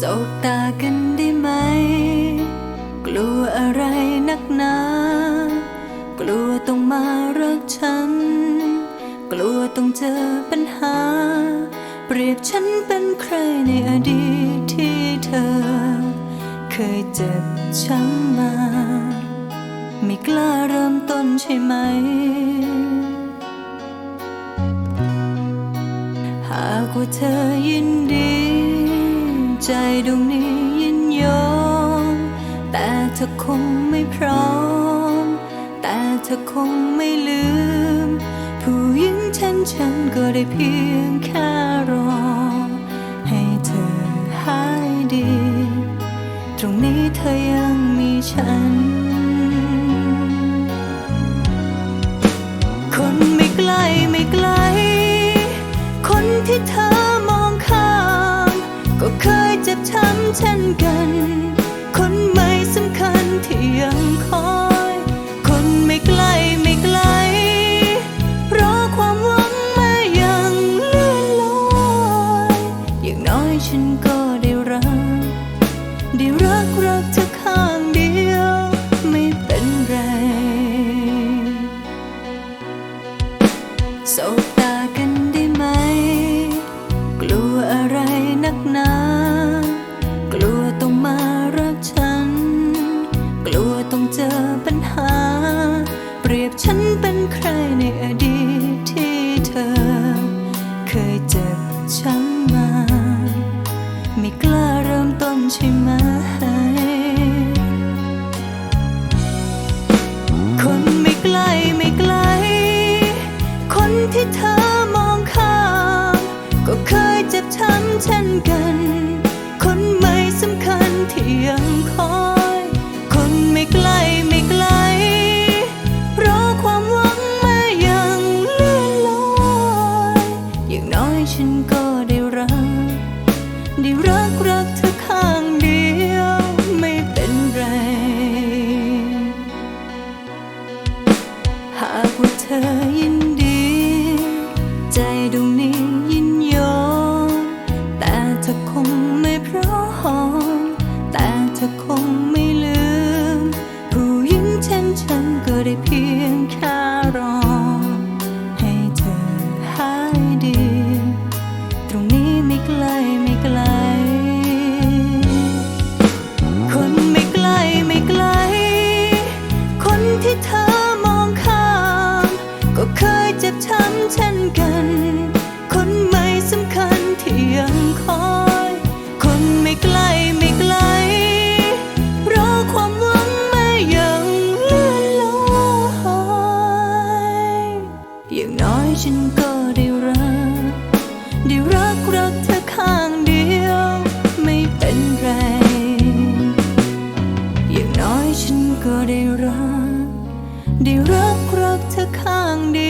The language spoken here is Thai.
สบตากันได้ไหม กลัวอะไรนักหนา กลัวต้องมารักฉัน กลัวต้องเจอปัญหา เปรียบฉันเป็นใครในอดีตที่เธอ เคยเจ็บช้ำมา ไม่กล้าเริ่มต้นใช่ไหม หากว่าเธอยินดี ใจดวงนี้ยินยอม แต่เธอคงไม่พร้อม แต่เธอคงไม่ลืม ผู้หญิงฉันฉันก็ได้เพียงแค่รอ ให้เธอหายดี ตรงนี้เธอยังมีฉัน เช่นกัน คนไม่สำคัญที่ยังคอย คนไม่ไกล้ไม่ไกลรอความหวังมายังเลื่อนลอยอย่างน้อยฉันก็ได้รัก ได้รักรักเธอข้างเดียว ไม่เป็นไรสบตากันได้ไหม กลัวอะไรนักหนา เช่นกัน คนไม่สำคัญที่ยังคอย คนไม่ใกล้ไม่ไกลรอความหวังมายังเลื่อนลอยอย่างน้อยฉันก็ แต่เธอคงไม่ลืม อย่างน้อยฉันก็ได้รัก ได้รักรักเธอข้างเดียว ไม่เป็นไร อย่างน้อยฉันก็ได้รัก ได้รักรักเธอข้างเดี